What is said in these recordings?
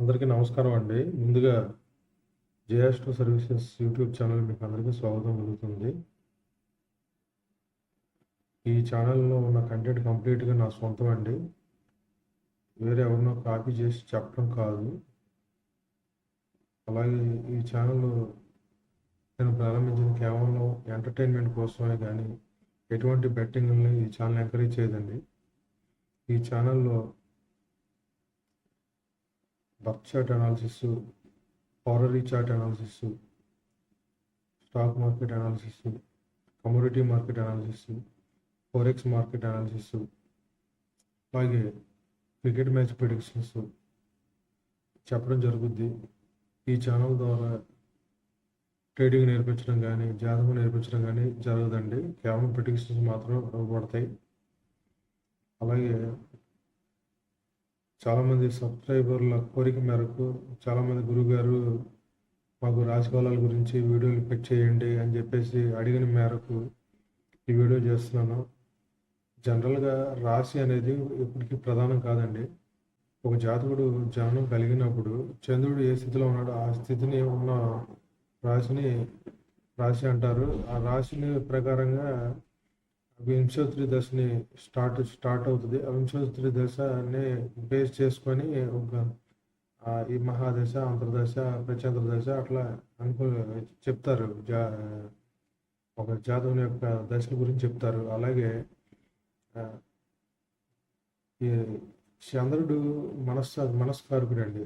అందరికీ నమస్కారం అండి. ముందుగా జేఎస్టో సర్వీసెస్ యూట్యూబ్ ఛానల్ మీకు అందరికీ స్వాగతం కలుగుతుంది ఈ ఛానల్లో ఉన్న కంటెంట్ కంప్లీట్గా నా సొంతం అండి. వేరే ఎవరినో కాపీ చేసి చెప్పడం కాదు. అలాగే ఈ ఛానల్ నేను ప్రారంభించింది కేవలం ఎంటర్టైన్మెంట్ కోసమే కానీ ఎటువంటి బెట్టింగ్ని ఈ ఛానల్ ఎంకరేజ్ చేయదండి. ఈ ఛానల్లో birth chart analysis horary chart analysis stock market analysis commodity market analysis forex market analysis అలాగే క్రికెట్ మ్యాచ్ ప్రిడిక్షన్స్ చెప్పడం జరుగుద్ది. ఈ ఛానల్ ద్వారా ట్రేడింగ్ నేర్పించడం కానీ జాతకం నేర్పించడం కానీ జరగదండి. కేవలం ప్రిడిక్షన్స్ మాత్రం ఇవ్వబడతాయి. అలాగే చాలామంది సబ్స్క్రైబర్ల కోరిక మేరకు చాలామంది గురుగారు మాకు రాజకీయాల గురించి వీడియోలు పెట్ చేయండి అని చెప్పేసి అడిగిన మేరకు ఈ వీడియో చేస్తున్నాను. జనరల్గా రాశి అనేది ఇప్పటికీ ప్రధానం కాదండి. ఒక జాతకుడు జననం కలిగినప్పుడు చంద్రుడు ఏ స్థితిలో ఉన్నాడో ఆ స్థితిని ఉన్న రాశిని రాశి అంటారు. ఆ రాశిని ప్రకారంగా వింశోత్రి దశని స్టార్ట్ స్టార్ట్ అవుతుంది. ఆ వింశోత్రి దశని బేస్ చేసుకొని ఒక ఈ మహాదశ అంతర్దశ ప్రచంద్ర దశ అట్లా అనుకో చెప్తారు. జా ఒక జాతవుని యొక్క దశల గురించి చెప్తారు. అలాగే ఈ చంద్రుడు మనస్సు మనస్కారకుడు అండి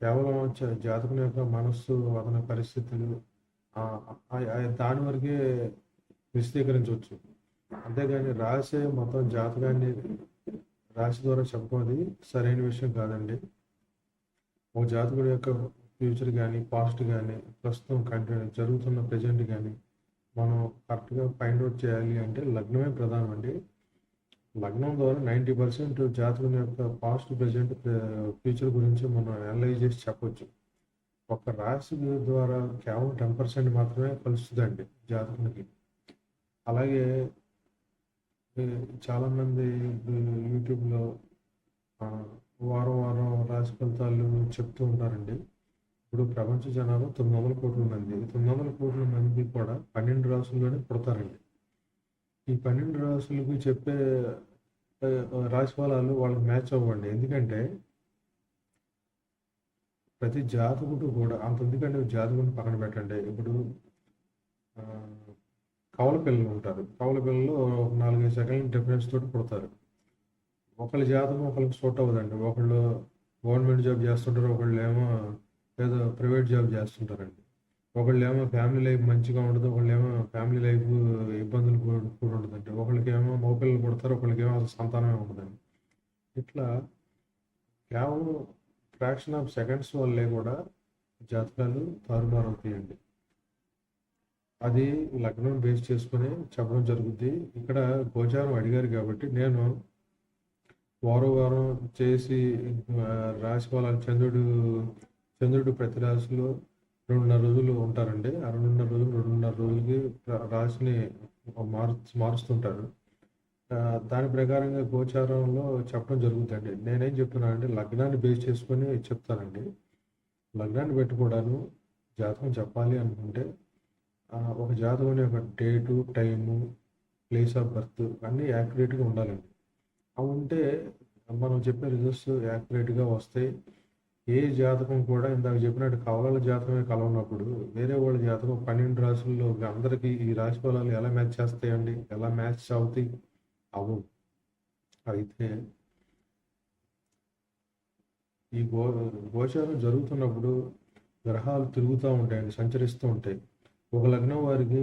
కేవలం జాతకుని యొక్క మనస్సు అతని పరిస్థితులు ఆ, ఆ- దాని వరకే విశదీకరించవచ్చు. అంతేగాని రాసే మొత్తం జాతకాన్ని రాశి ద్వారా చెప్పడం సరైన విషయం కాదండి. ఒక జాతకుడి యొక్క ఫ్యూచర్ కానీ పాస్ట్ కానీ ప్రస్తుతం కంటిన్యూ జరుగుతున్న ప్రజెంట్ కానీ మనం కరెక్ట్గా ఫైండ్ అవుట్ చేయాలి అంటే లగ్నమే ప్రధానం అండి. లగ్నం ద్వారా నైంటీ పర్సెంట్ జాతకుని యొక్క పాస్ట్ ప్రజెంట్ ఫ్యూచర్ గురించి మనం అనలైజ్ చేసి చెప్పొచ్చు. ఒక రాశి ద్వారా కేవలం టెన్ పర్సెంట్ మాత్రమే కలుస్తుందండి జాతకునికి. అలాగే చాలామంది యూట్యూబ్లో వారం వారం రాశి ఫలితాలు చెప్తూ ఉంటారండి. ఇప్పుడు ప్రపంచ జనాభా తొమ్మిది వందల కోట్ల మంది తొమ్మిది వందల కోట్ల మంది కూడా పన్నెండు రాసుల్లోనే పుడతారండి. ఈ పన్నెండు రాసులకు చెప్పే ఆ, రాశి ఫలాలు వాళ్ళకి మ్యాచ్ అవ్వండి. ఎందుకంటే ప్రతి జాతకుడు కూడా అంత ఎందుకంటే జాతకుని పక్కన పెట్టండి. ఇప్పుడు కవల పిల్లలు ఉంటారు. కవల పిల్లలు ఒక నాలుగైదు సెకండ్లు డిఫరెన్స్ తోటి పుడతారు. ఒకళ్ళ జాతకం ఒకళ్ళకి సూట్ అవ్వదండి. ఒకళ్ళు గవర్నమెంట్ జాబ్ చేస్తుంటారు ఒకళ్ళు ఏమో ఏదో ప్రైవేట్ జాబ్ చేస్తుంటారండి. ఒకళ్ళు ఏమో ఫ్యామిలీ లైఫ్ మంచిగా ఉండదు ఒకళ్ళు ఏమో ఫ్యామిలీ లైఫ్ ఇబ్బందులు కూడా ఉండదండి. ఒకళ్ళకి ఏమో మగపిల్లలు పుడతారు ఒకళ్ళకి ఏమో సంతానమే ఉండదండి. ఇట్లా కేవలం ఫ్రాక్షన్ ఆఫ్ సెకండ్స్ వల్లే కూడా జాతకాలు తారుమారు అవుతాయండి అది లగ్నం బేస్ చేసుకుని చెప్పడం జరుగుద్ది. ఇక్కడ గోచారం అడిగారు కాబట్టి నేను వారం వారం చేసి రాశి ఫలాలు చంద్రుడు చంద్రుడు ప్రతి రాశిలో రెండున్నర రోజులు ఉంటారండి. ఆ రెండున్నర రోజులు రెండున్నర రోజులకి రాశిని మారు మారుస్తుంటారు దాని ప్రకారంగా గోచారంలో చెప్పడం జరుగుతుందండి నేనేం చెప్తున్నానంటే లగ్నాన్ని బేస్ చేసుకొని చెప్తానండి. లగ్నాన్ని పెట్టుకోవడాను జాతకం చెప్పాలి అనుకుంటే ఒక జాతకం యొక్క date time place of birth అన్నీ యాక్యురేట్గా ఉండాలండి. అవి ఉంటే మనం చెప్పే రిజల్ట్స్ యాక్యురేట్గా వస్తాయి. ఏ జాతకం కూడా ఇందాక చెప్పినట్టు కవలల జాతకమే కలవనప్పుడు వేరే వాళ్ళ జాతకం పన్నెండు రాశుల్లో అందరికీ ఈ రాశి ఫలాలు ఎలా మ్యాచ్ చేస్తాయండి? ఎలా మ్యాచ్ అవుతాయి? అవు అయితే ఈ గో గోచారం జరుగుతున్నప్పుడు గ్రహాలు తిరుగుతూ ఉంటాయండి సంచరిస్తూ ఉంటాయి. ఒక లగ్నం వారికి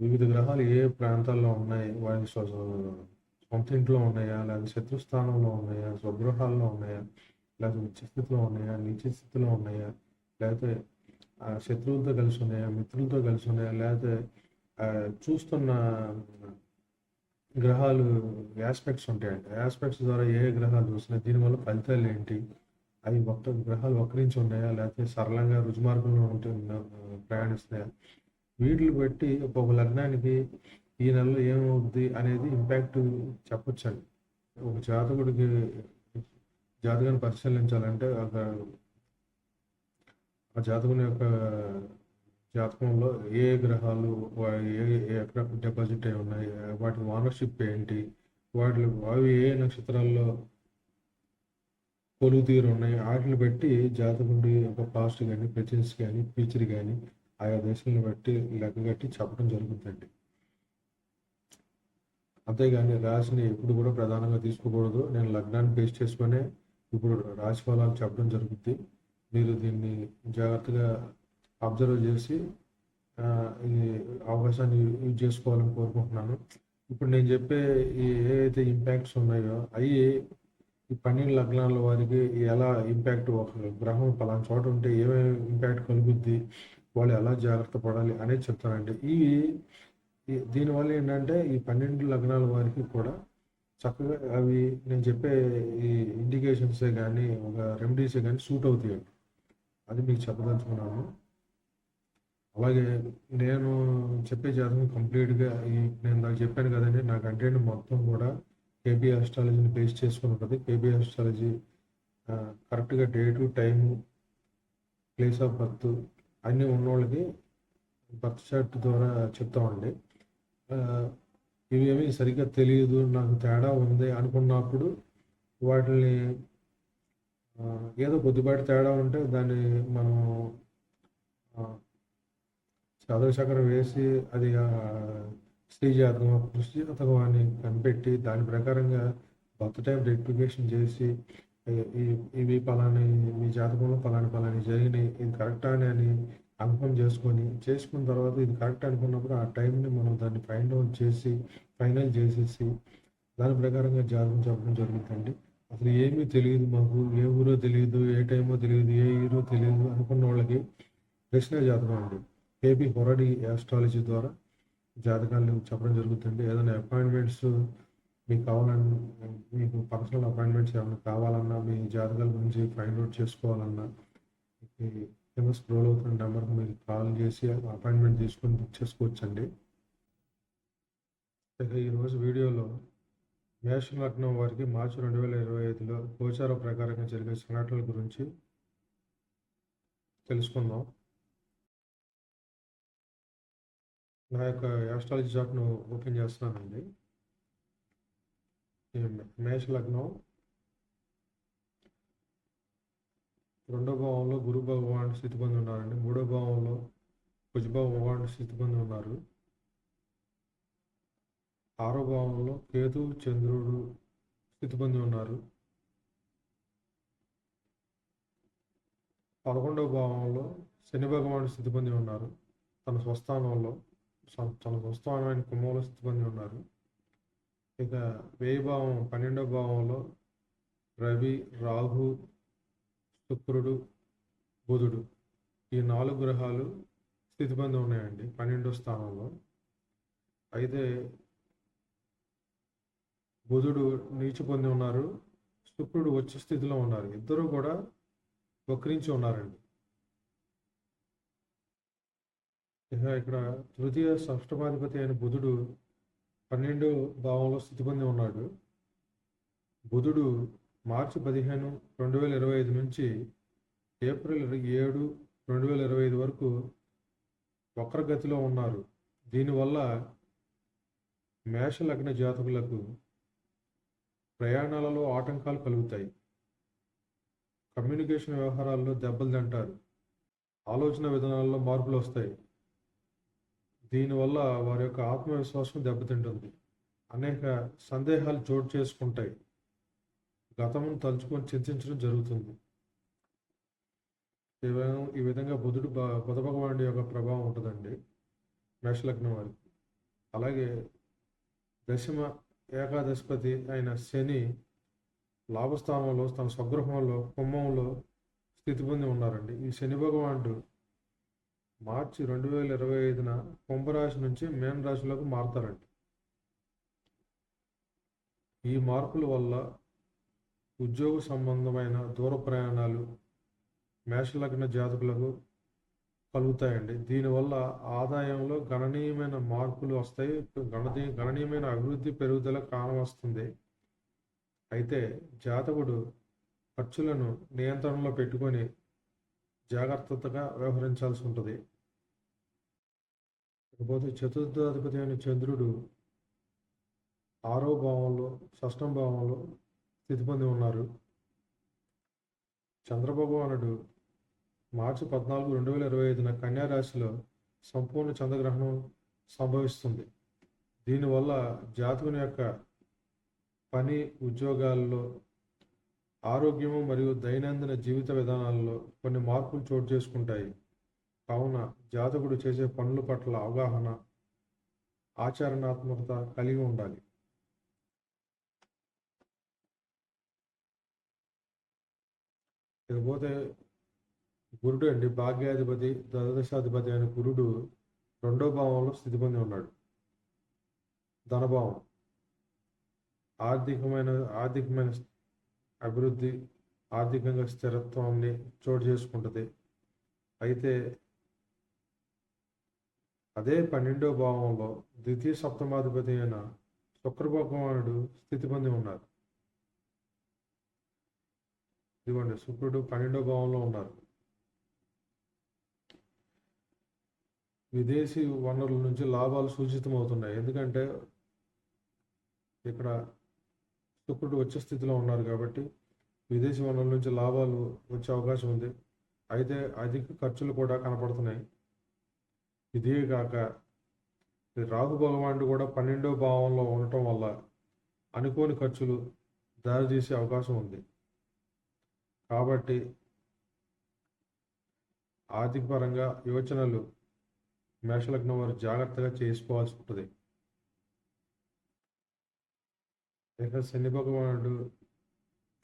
వివిధ గ్రహాలు ఏ ప్రాంతాల్లో ఉన్నాయి? వారి సొంత ఇంట్లో ఉన్నాయా? లేదా శత్రుస్థానంలో ఉన్నాయా? స్వగృహాల్లో ఉన్నాయా? లేకపోతే ఉచ్చ స్థితిలో ఉన్నాయా? నీచ స్థితిలో ఉన్నాయా? లేకపోతే ఆ, శత్రువులతో కలిసి ఉన్నాయా? మిత్రులతో కలిసి ఉన్నాయా? లేకపోతే చూస్తున్న గ్రహాలు ఆస్పెక్ట్స్ ఉంటాయండి ఆస్పెక్ట్స్ ద్వారా ఏ గ్రహాలు చూస్తున్నాయి? దీనివల్ల ఫలితాలు ఏంటి? అవి మొత్తం గ్రహాలు వక్రించి ఉన్నాయా? లేకపోతే సరళంగా రుజుమార్గంలో ఉంటే ప్రయాణిస్తున్నాయా? వీటిని బట్టి ఒక లగ్నానికి ఈ నెలలో ఏమవుద్ది అనేది ఇంపాక్ట్ చెప్పొచ్చండి. ఒక జాతకుడికి జాతకాన్ని పరిశీలించాలంటే ఒక ఆ జాతకుని యొక్క జాతకంలో ఏ ఏ గ్రహాలు ఏ ఏ ఎక్కడ డిపాజిట్ అయి ఉన్నాయి వాటి ఓనర్షిప్ ఏంటి వాటి అవి ఏ నక్షత్రాల్లో పొలుతీరు ఉన్నాయి వాటిని బట్టి జాతకుడి యొక్క పాస్ట్ కానీ ప్రెజెన్స్ కానీ ఫ్యూచర్ కానీ ఆయా దేశాలను బట్టి లెక్క కట్టి చెప్పడం జరుగుతుందండి. అంతేగాని రాశిని ఎప్పుడు కూడా ప్రధానంగా తీసుకోకూడదు. నేను లగ్నాన్ని బేస్ చేసుకునే ఇప్పుడు రాశి ఫలాలు చెప్పడం జరుగుద్ది. మీరు దీన్ని జాగ్రత్తగా అబ్జర్వ్ చేసి ఈ అవకాశాన్ని యూజ్ చేసుకోవాలని కోరుకుంటున్నాను. ఇప్పుడు నేను చెప్పే ఈ ఏవైతే ఇంపాక్ట్స్ ఉన్నాయో అవి ఈ పన్నెండు లగ్నాల వారికి ఎలా ఇంపాక్ట్ ఒక గ్రహం పలానా చోట ఉంటే ఏమేమి ఇంపాక్ట్ కలుగుద్ది వాళ్ళు ఎలా జాగ్రత్త పడాలి అనేది చెప్తానండి ఇవి దీనివల్ల ఏంటంటే ఈ పన్నెండు లగ్నాల వారికి కూడా చక్కగా అవి నేను చెప్పే ఈ ఇండికేషన్సే కానీ ఒక రెమెడీసే కానీ సూట్ అవుతాయి అది మీకు చెప్పదలుచుకున్నాను. అలాగే నేను చెప్పే జాతకం కంప్లీట్గా ఈ నేను నాకు చెప్పాను కదండి నా కంటెంట్ మొత్తం కూడా కేబీ ఆస్ట్రాలజీని బేస్ చేసుకుని ఉంటుంది. కేబీ ఆస్ట్రాలజీ కరెక్ట్గా date time place of birth అన్నీ ఉన్నోళ్ళకి బర్త్ చార్ట్ ద్వారా చెప్తామండి ఆ, ఇవేమీ సరిగ్గా తెలియదు నాకు తేడా ఉంది అనుకున్నప్పుడు వాటిని ఏదో కొద్దిపాటి తేడా ఉంటే దాన్ని మనం ఆ, చక్రం వేసి అది శ్రీజాతం స్త్రీ జాతకం అని కనిపెట్టి దాని ప్రకారంగా కొత్త టైం రెక్టిఫికేషన్ చేసి ఇవి పలాని మీ జాతకంలో పలాని పలాని జరిగినాయి ఇది కరెక్టా అని అని కన్ఫర్మ్ చేసుకొని చేసుకున్న తర్వాత ఇది కరెక్ట్ అనుకున్నప్పుడు ఆ టైంని మనం దాన్ని ఫైండ్ అవుట్ చేసి ఫైనల్ చేసేసి దాని ప్రకారంగా జాతకం చెప్పడం జరుగుతుంది అసలు ఏమీ తెలియదు మాకు ఏ ఊరో తెలియదు ఏ టైమో తెలియదు ఏ హీరో తెలియదు అనుకున్న వాళ్ళకి ప్రశ్న జాతకం అండి. ఏపీ హొరడి ఆస్ట్రాలజీ ద్వారా జాతకాలు చెప్పడం జరుగుతుంది ఏదైనా అపాయింట్మెంట్స్ మీకు కావాలన్నా మీకు పర్సనల్ అపాయింట్మెంట్స్ ఏమైనా కావాలన్నా మీ జాతకాల గురించి ఫైండ్ అవుట్ చేసుకోవాలన్నా ఈ కింద స్క్రోల్ అవుతున్న నెంబర్కి మీరు కాల్ చేసి అపాయింట్మెంట్ తీసుకొని బుక్ చేసుకోవచ్చండి. ఇక ఈరోజు వీడియోలో మేష లగ్నం వారికి మార్చి రెండు వేల ఇరవై ఐదులో గోచార ప్రకారంగా జరిగే సంఘటనల గురించి తెలుసుకుందాం. నా యొక్క యాస్ట్రాలజీ చార్ట్ను ఓపెన్ చేస్తున్నానండి మేష లగ్నం రెండో భావంలో గురు భగవాన్ స్థితి పొంది ఉన్నారండి మూడో భావంలో కుజ భగవానుడు స్థితి పొంది ఉన్నారు ఆరో భావంలో కేతు చంద్రుడు స్థితి పొంది ఉన్నారు పదకొండవ భావంలో శని భగవాన్ స్థితి పొంది ఉన్నారు తన స్వస్థానంలో చాలా తన స్వస్థానమైన స్థితి పొంది ఉన్నారు. ఇక వేయి భావం పన్నెండవ భావంలో రవి రాహు శుక్రుడు బుధుడు ఈ నాలుగు గ్రహాలు స్థితి పొంది ఉన్నాయండి పన్నెండో స్థానంలో. అయితే బుధుడు నీచు పొంది ఉన్నారు శుక్రుడు వచ్చే స్థితిలో ఉన్నారు. ఇద్దరు కూడా వక్రించి ఉన్నారండి. ఇక ఇక్కడ తృతీయ సష్టమాధిపతి అయిన బుధుడు పన్నెండు భావంలో స్థితి పొంది ఉన్నాడు. బుధుడు మార్చి పదిహేను రెండు వేల ఇరవై ఐదు నుంచి ఏప్రిల్ ఏడు రెండు వేల ఇరవై ఐదు వరకు వక్రగతిలో ఉన్నారు. దీనివల్ల మేష లగ్న జాతకులకు ప్రయాణాలలో ఆటంకాలు కలుగుతాయి. కమ్యూనికేషన్ వ్యవహారాల్లో దెబ్బలు తింటారు. ఆలోచన విధానాల్లో మార్పులు వస్తాయి. దీనివల్ల వారి యొక్క ఆత్మవిశ్వాసం దెబ్బతింటుంది. అనేక సందేహాలు చోటు చేసుకుంటాయి. గతమును తలుచుకొని చింతించడం జరుగుతుంది. ఈ విధంగా- ఈ విధంగా బుధుడు బ- బుధ భగవానుడి యొక్క ప్రభావం ఉంటుందండి. మేషలగ్నం వారికి. అలాగే దశమ ఏకాదశపతి అయిన శని లాభస్థానంలో తన స్వగృహంలో కుంభంలో స్థితి పొంది ఉన్నారండి. ఈ శని భగవానుడు మార్చి రెండు వేల ఇరవై ఐదున కుంభరాశి నుంచి మేన రాశిలోకి మారుతారండి ఈ మార్పుల వల్ల ఉద్యోగ సంబంధమైన దూర ప్రయాణాలు మేషలగ్న జాతకులకు కలుగుతాయండి. దీనివల్ల ఆదాయంలో గణనీయమైన మార్పులు వస్తాయి గణనీయ గణనీయమైన అభివృద్ధి పెరుగుదల కానవస్తుంది అయితే జాతకుడు ఖర్చులను నియంత్రణలో పెట్టుకొని జాగ్రత్తగా వ్యవహరించాల్సి ఉంటుంది. ఇకపోతే చతుర్థాధిపతి అయిన చంద్రుడు ఆరో భావంలో షష్టం భావంలో స్థితి పొంది ఉన్నారు. చంద్రభగవానుడు మార్చి పద్నాలుగు రెండు వేల ఇరవై ఐదున కన్యారాశిలో సంపూర్ణ చంద్రగ్రహణం సంభవిస్తుంది. దీనివల్ల జాతకుని యొక్క పని ఉద్యోగాల్లో ఆరోగ్యము మరియు దైనందిన జీవిత విధానాల్లో కొన్ని మార్పులు చోటు చేసుకుంటాయి. కావున జాతకుడు చేసే పనుల పట్ల అవగాహన ఆచరణాత్మకత కలిగి ఉండాలి. ఇకపోతే గురుడు అండి భాగ్యాధిపతి ద్వాదశాధిపతి అయిన గురుడు రెండో భావంలో స్థితి పొంది ఉన్నాడు. ధనభావం. ఆర్థికమైన ఆర్థికమైన అభివృద్ధి ఆర్థికంగా స్థిరత్వాన్ని చోటు చేసుకుంటుంది. అయితే అదే పన్నెండో భావంలో ద్వితీయ సప్తమాధిపతి అయిన శుక్ర భగవానుడు స్థితి పొంది ఉన్నారు. ఇదిగోండి శుక్రుడు పన్నెండో భావంలో ఉన్నారు. విదేశీ వనరుల నుంచి లాభాలు సూచితమవుతున్నాయి. ఎందుకంటే ఇక్కడ శుక్రుడు వచ్చే స్థితిలో ఉన్నారు కాబట్టి విదేశీ వనరుల నుంచి లాభాలు వచ్చే అవకాశం ఉంది. అయితే అధిక ఖర్చులు కూడా కనపడుతున్నాయి. ఇదే కాక రాహు భగవానుడు కూడా పన్నెండో భావంలో ఉండటం వల్ల అనుకోని ఖర్చులు దారితీసే అవకాశం ఉంది. కాబట్టి ఆర్థిక పరంగా యోచనలు మేషలగ్నం వారు జాగ్రత్తగా చేసుకోవాల్సి ఉంటుంది. ఇక శని భగవానుడు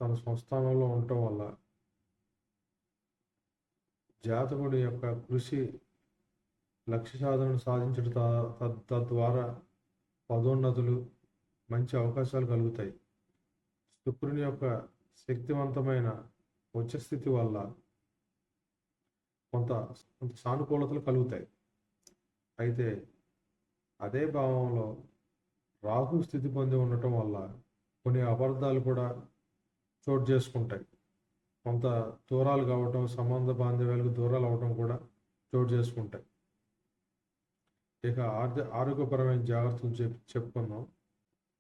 తన స్వస్థానంలో ఉండటం వల్ల జాతకుడి యొక్క కృషి లక్ష్య సాధనను సాధించడం తద్వారా పదోన్నతులు మంచి అవకాశాలు కలుగుతాయి. శుక్రుని యొక్క శక్తివంతమైన ఉచ్చస్థితి వల్ల కొంత కొంత సానుకూలతలు కలుగుతాయి. అయితే అదే భావంలో రాహు స్థితి పొంది ఉండటం వల్ల కొన్ని అబద్ధాలు కూడా చోటు చేసుకుంటాయి. కొంత దూరాలు కావటం సంబంధ బాంధవ్యాలకు దూరాలు అవటం కూడా చోటు చేసుకుంటాయి. ఇక ఆర్థ ఆరోగ్యపరమైన జాగ్రత్తలు చెప్ చెప్పుకున్నాం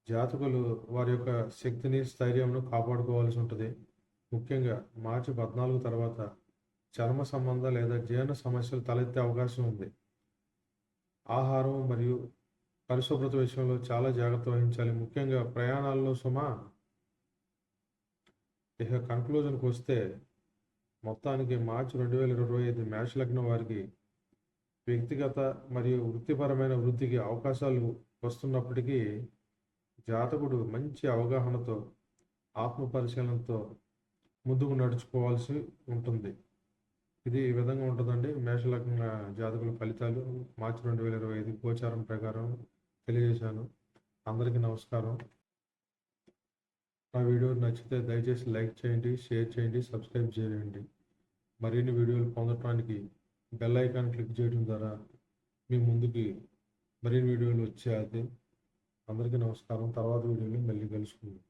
జాతకులు వారి యొక్క శక్తిని స్థైర్యంను కాపాడుకోవాల్సి ఉంటుంది. ముఖ్యంగా మార్చి పద్నాలుగు తర్వాత చర్మ సంబంధ లేదా జీర్ణ సమస్యలు తలెత్తే అవకాశం ఉంది. ఆహారం మరియు పరిశుభ్రత విషయంలో చాలా జాగ్రత్త వహించాలి. ముఖ్యంగా ప్రయాణాల్లో సుమా ఇక కన్క్లూజన్కి వస్తే మొత్తానికి మార్చి రెండు వేల ఇరవై ఐదు మ్యాచ్ లగ్నం వారికి వ్యక్తిగత మరియు వృత్తిపరమైన వృద్ధికి అవకాశాలు వస్తున్నప్పటికీ జాతకుడు మంచి అవగాహనతో ఆత్మ పరిశీలనతో ముందుకు నడుచుకోవాల్సి ఉంటుంది. ఇది ఈ విధంగా ఉంటుందండి. మేషలగ్న జాతకుల ఫలితాలు మార్చి రెండు వేల ఇరవై ఐదు గోచారం ప్రకారం తెలియజేశాను. అందరికీ నమస్కారం. నా వీడియో నచ్చితే దయచేసి లైక్ చేయండి షేర్ చేయండి సబ్స్క్రైబ్ చేయండి. మరిన్ని వీడియోలు పొందటానికి బెల్ ఐకాన్ క్లిక్ చేయడం ద్వారా మీ ముందుకి మరిన్ని వీడియోలు వచ్చేది అందరికీ నమస్కారం. తర్వాత వీడియోలో మళ్ళీ కలుసుకుందాం.